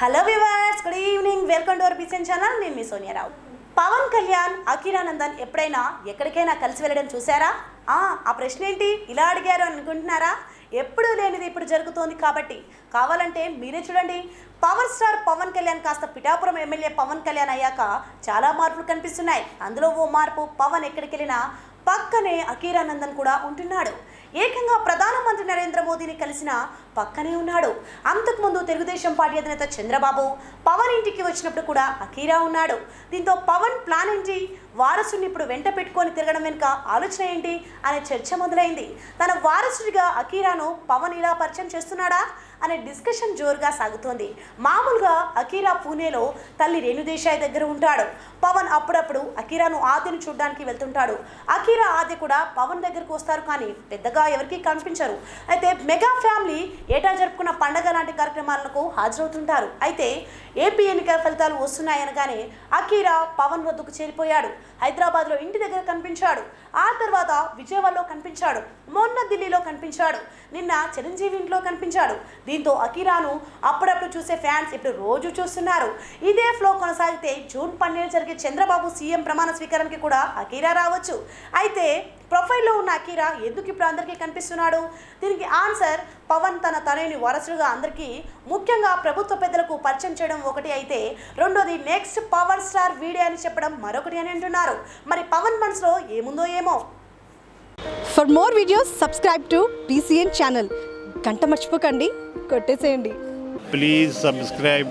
Hello viewers good evening welcome to hour బిసెన్ channel నేను మీ సోనియారావు పవన్ కళ్యాణ్ అఖిరానందన్ ఎప్పుడైనా ఎక్కడికైనా కలిసి వెళ్ళడం చూసారా ఆ ప్రశ్న ఏంటి? ఇలా అడిగారు అనుకుంటున్నారా? ఎప్పుడూ లేనిది ఇప్పుడు జరుగుతోంది కాబట్టి కావాలంటే మీరే చూడండి. పవర్ స్టార్ పవన్ కళ్యాణ్ కాస్త పిఠాపురం ఎమ్మెల్యే పవన్ కళ్యాణ్ అయ్యాక చాలా మార్పులు కనిపిస్తున్నాయి. అందులో ఓ మార్పు పవన్ ఎక్కడికి వెళ్ళినా పక్కనే అఖీరానందన్ కూడా ఉంటున్నాడు. ఏకంగా ప్రధానమంత్రి నరేంద్ర మోదీని కలిసిన పక్కనే ఉన్నాడు. అంతకుముందు తెలుగుదేశం పార్టీ అధినేత చంద్రబాబు పవన్ ఇంటికి వచ్చినప్పుడు కూడా అఖీరా ఉన్నాడు. దీంతో పవన్ ప్లాన్ ఏంటి? వారసుని ఇప్పుడు వెంట పెట్టుకొని తిరగడం వెనుక ఆలోచన ఏంటి అనే చర్చ మొదలైంది. తన వారసుడిగా అఖీరాను పవన్ ఇలా పరిచయం చేస్తున్నాడా అనే డిస్కషన్ జోరుగా సాగుతోంది. మామూలుగా అఖీరా పూణేలో తల్లి రేణుదేశాయ్ దగ్గర ఉంటాడు. పవన్ అప్పుడు అకీరాను ఆద్యను చూడడానికి వెళ్తుంటాడు. అకీరా ఆద్య కూడా పవన్ దగ్గరకు వస్తారు కానీ పెద్దగా ఎవరికి కనిపించరు. అయితే మెగా ఫ్యామిలీ ఏటా జరుపుకున్న పండగ లాంటి కార్యక్రమాలకు హాజరవుతుంటారు. అయితే ఏపీ ఎన్నికల ఫలితాలు వస్తున్నాయనగానే అకీరా పవన్ వద్దకు చేరిపోయాడు. హైదరాబాద్లో ఇంటి దగ్గర కనిపించాడు. ఆ తర్వాత విజయవాడలో కనిపించాడు. మొన్న ఢిల్లీలో కనిపించాడు. నిన్న చిరంజీవి ఇంట్లో కనిపించాడు. దీంతో అకీరాను అప్పుడప్పుడు చూసే ఫ్యాన్స్ ఇప్పుడు రోజు చూస్తున్నారు. ఇదే ఫ్లో కొనసాగితే జూన్ పన్నెండు జరిగే చంద్రబాబు సీఎం ప్రమాణ స్వీకారానికి కూడా అకీరా రావచ్చు. అయితే ప్రొఫైల్లో ఉన్న అకీరా ఎందుకు ఇప్పుడు అందరికీ కనిపిస్తున్నాడు? దీనికి ఆన్సర్ పవన్ తన తనయుని వారసుడుగా అందరికీ ముఖ్యంగా ప్రభుత్వ పెద్దలకు పరిచయం చేయడం ఒకటి అయితే రెండోది నెక్స్ట్ పవర్ స్టార్ వీడియో అని చెప్పడం మరొకటి అని అంటున్నారు. మరి పవన్ మనసులో ఏముందో ఏమో? For more videos subscribe to PCN channel గంట మర్చిపోకండి. కొట్టేసేయండి. Please subscribe